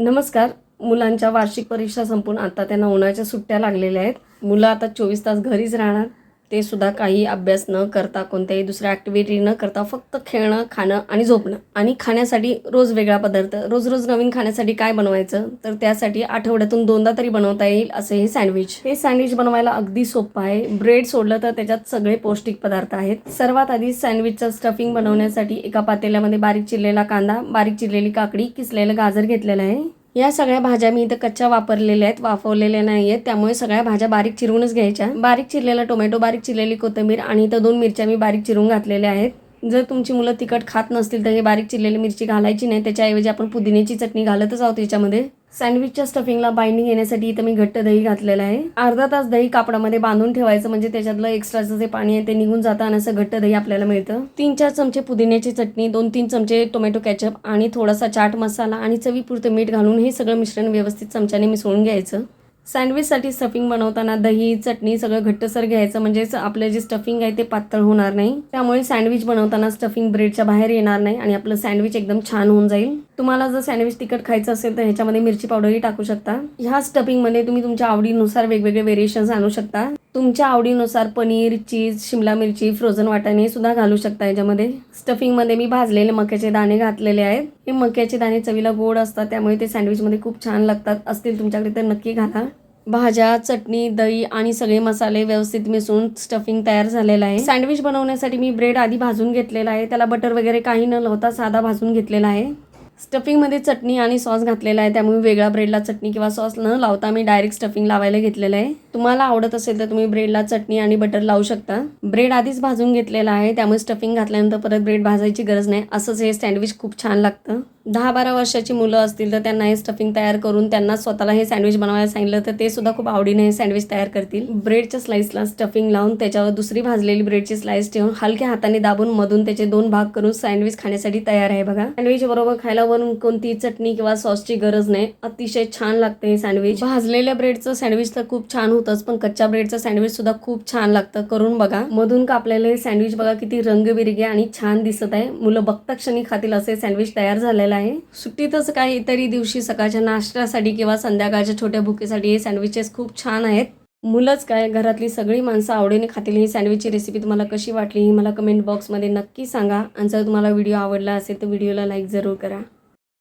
नमस्कार. मुलांच्या वार्षिक परीक्षा संपून आता त्यांना उन्हाळ्याच्या सुट्ट्या लागलेल्या आहेत. मुलं आता चोवीस तास घरीच राहणार. ते सुद्धा काही अभ्यास न करता कोणत्याही दुसऱ्या ॲक्टिव्हिटी न करता फक्त खेळणं खाणं आणि झोपणं. आणि खाण्यासाठी रोज वेगळा पदार्थ रोज रोज नवीन खाण्यासाठी काय बनवायचं? तर त्यासाठी आठवड्यातून दोनदा तरी बनवता येईल असे हे सँडविच हे सँडविच बनवायला अगदी सोपं आहे. ब्रेड सोडलं तर त्याच्यात सगळे पौष्टिक पदार्थ आहेत. सर्वात आधी सँडविचचं स्टफिंग बनवण्यासाठी एका पातेल्यामध्ये बारीक चिरलेला कांदा बारीक चिरलेली काकडी किसलेलं गाजर घेतलेलं आहे. या सगळ्या भाज्या मी इथं कच्च्या वापरलेल्या आहेत वाफवलेल्या नाही आहेत त्यामुळे सगळ्या भाज्या बारीक चिरूनच घ्यायच्या. बारीक चिरलेला टोमॅटो बारीक चिरलेली कोथिंबीर आणि इथं दोन मिरच्या मी बारीक चिरून घातलेल्या आहेत. जर तुमची मुलं तिखट खात नसतील तर हे बारीक चिरलेली मिरची घालायची नाही. त्याच्याऐवजी आपण पुदिन्याची चटणी घालतच आहोत याच्यामध्ये. सँडविचच्या स्टफिंगला बाइंडिंग येण्यासाठी इथं मी घट्ट दही घातलेलं आहे. अर्धा तास दही कापडामध्ये बांधून ठेवायचं म्हणजे त्याच्यातलं एक्स्ट्राचं जे पाणी आहे ते निघून जातं आणि असं घट्ट दही आपल्याला मिळतं. तीन चार चमचे पुदिन्याची चटणी दोन तीन चमचे टोमॅटो कॅचअप आणि थोडासा चाट मसाला आणि चवीपुरतं मीठ घालून हे सगळं मिश्रण व्यवस्थित चमच्याने मिसळून घ्यायचं. सँडविचसाठी स्टफिंग बनवताना दही चटणी सगळं घट्टसर घ्यायचं. म्हणजेच आपलं जे स्टफिंग आहे ते पातळ होणार नाही. त्यामुळे सँडविच बनवताना स्टफिंग ब्रेडच्या बाहेर येणार नाही आणि आपलं सँडविच एकदम छान होऊन जाईल. तुम्हाला जर सँडविच तिखट खायचं असेल तर ह्याच्यामध्ये मिरची पावडरही टाकू शकता. ह्या स्टफिंगमध्ये तुम्ही तुमच्या आवडीनुसार वेगवेगळे वेरिएशन्स आणू शकता. तुमच्या आवडीनुसार पनीर चीज शिमला मिरची फ्रोझन वाटाणे सुद्धा घालू शकता याच्यामध्ये. स्टफिंगमध्ये मी भाजलेले मक्याचे दाणे घातलेले आहेत. हे मक्याचे दाणे चवीला गोड असतात त्यामुळे ते सँडविचमध्ये खूप छान लागतात. असतील तुमच्याकडे तर नक्की घाला. भाज्या चटणी दही आणि सगळे मसाले व्यवस्थित मिसळून स्टफिंग तयार झालेलं आहे. सँडविच बनवण्यासाठी मी ब्रेड आधी भाजून घेतलेला आहे. त्याला बटर वगैरे काही न लावता साधा भाजून घेतलेला आहे. स्टफिंगमध्ये चटणी आणि सॉस घातलेला आहे त्यामुळे वेगळा ब्रेडला चटणी किंवा सॉस न लावता मी डायरेक्ट स्टफिंग लावायला घेतलेलं आहे. तुम्हाला आवडत असेल तर तुम्ही ब्रेडला चटणी आणि बटर लावू शकता. ब्रेड आधीच भाजून घेतलेला आहे त्यामुळे स्टफिंग घातल्यानंतर परत ब्रेड भाजायची गरज नाही. असंच हे सँडविच खूप छान लागतं. दहा बारा वर्षाची मुलं असतील तर त्यांना हे स्टफिंग तयार करून त्यांना स्वतःला हे सँडविच बनवायला सांगितलं तर ते सुद्धा खूप आवडीने हे सँडविच तयार करतील. ब्रेडच्या स्लाइसला स्टफिंग लावून त्याच्यावर दुसरी भाजलेली ब्रेडची स्लाइस ठेवून हलक्या हाताने दाबून मधून त्याचे दोन भाग करून सँडविच खाण्यासाठी तयार आहे बघा. सँडविच बरोबर खायला वरून कोणती चटणी किंवा सॉसची गरज नाही. अतिशय छान लागते हे सँडविच भाजलेल्या ब्रेडचं सँडविच तर खूप छान होतंच पण कच्च्या ब्रेडचं सँडविच सुद्धा खूप छान लागतं. करून बघा. मधून कापलेलं हे सँडविच बघा किती रंगबिरगे आणि छान दिसत आहे. मुलं बघता क्षणी खातील असे सँडविच तयार झालेलं आहे. सुट्टीतच काही दिवशी सकाळच्या नाश्त्यासाठी किंवा संध्याकाळच्या छोट्या भुकेसाठी हे सँडविचेस खूप छान आहेत. मुलंच काय घरातली सगळी माणसं आवडीने खातील ही सँडविचची रेसिपी तुम्हाला कशी वाटली ही मला कमेंट बॉक्समध्ये नक्की सांगा. आणि जर तुम्हाला व्हिडिओ आवडला असेल तर व्हिडिओला लाईक जरूर करा.